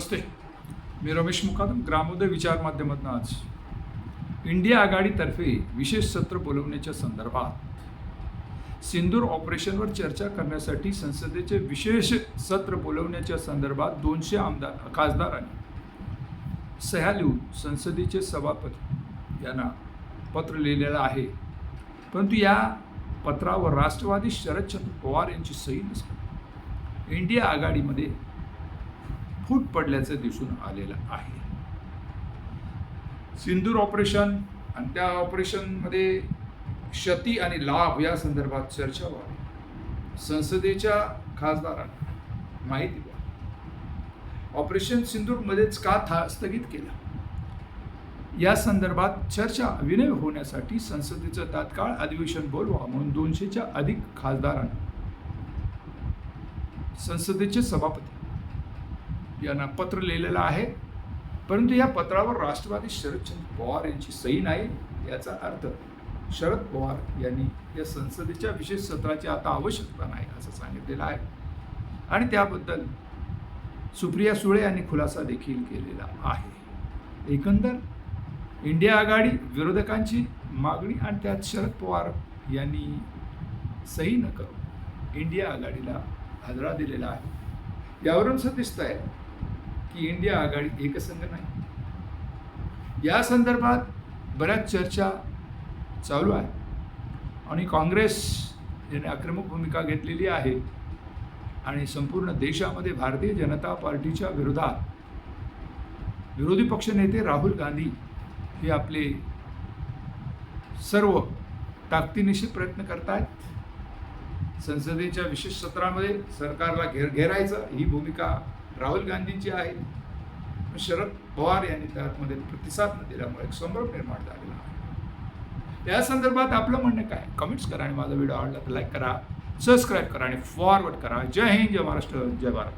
नमस्ते. मी रमेश मुकादम ग्रामोदय विचार माध्यमातून आज इंडिया आघाडीतर्फे विशेष सत्र बोलवण्याच्या संदर्भात सिंदूर ऑपरेशनवर चर्चा करण्यासाठी संसदेचे विशेष सत्र बोलवण्याच्या संदर्भात दोनशे आमदार खासदारांनी सह्या लिहून संसदेचे सभापती यांना पत्र लिहिलेलं आहे. परंतु या पत्रावर राष्ट्रवादी शरदचंद्र पवार यांची सही नसते. इंडिया आघाडीमध्ये फूट पडल्याचं दिसून आलेलं आहे. सिंदूर ऑपरेशन आणि त्या ऑपरेशनमध्ये क्षती आणि लाभ या संदर्भात चर्चा व्हावी. संसदेच्या खासदारांना माहिती द्या. ऑपरेशन सिंदूरमध्येच का था स्थगित केलं? या संदर्भात चर्चा विनय होण्यासाठी संसदेचं तात्काळ अधिवेशन बोलवा म्हणून दोनशेच्या अधिक खासदारांना संसदेचे सभापती यांना पत्र लिहिलेलं आहे. परंतु या पत्रावर राष्ट्रवादी शरदचंद्र पवार यांची सही नाही याचा अर्थ शरद पवार यांनी या संसदेच्या विशेष सत्राची आता आवश्यकता नाही असं सांगितलेलं आहे. आणि त्याबद्दल सुप्रिया सुळे यांनी खुलासा देखील केलेला आहे. एकंदर इंडिया आघाडी विरोधकांची मागणी आणि त्यात शरद पवार यांनी सही न करून इंडिया आघाडीला हादरा दिलेला आहे. यावरून असं दिसत आहे की इंडिया आघाडी एकसंघ नाही. या संदर्भात बऱ्याच चर्चा चालू आहे. आणि काँग्रेस याने आक्रमक भूमिका घेतलेली आहे. आणि संपूर्ण देशामध्ये भारतीय जनता पार्टीच्या विरोधात विरोधी पक्षनेते राहुल गांधी हे आपले सर्व ताकदीनिशी प्रयत्न करतायत. संसदेच्या विशेष सत्रामध्ये सरकारला घेर घेरायचं ही भूमिका राहुल गांधींची आहे. शरद पवार यांनी त्यामध्ये प्रतिसाद न दिल्यामुळे एक संभ्रम निर्माण झालेला आहे. या संदर्भात आपलं म्हणणं काय? कमेंट्स करा आणि माझा व्हिडिओ आवडला तर लाईक करा सबस्क्राईब करा आणि फॉरवर्ड करा. जय हिंद जय महाराष्ट्र जय भारत.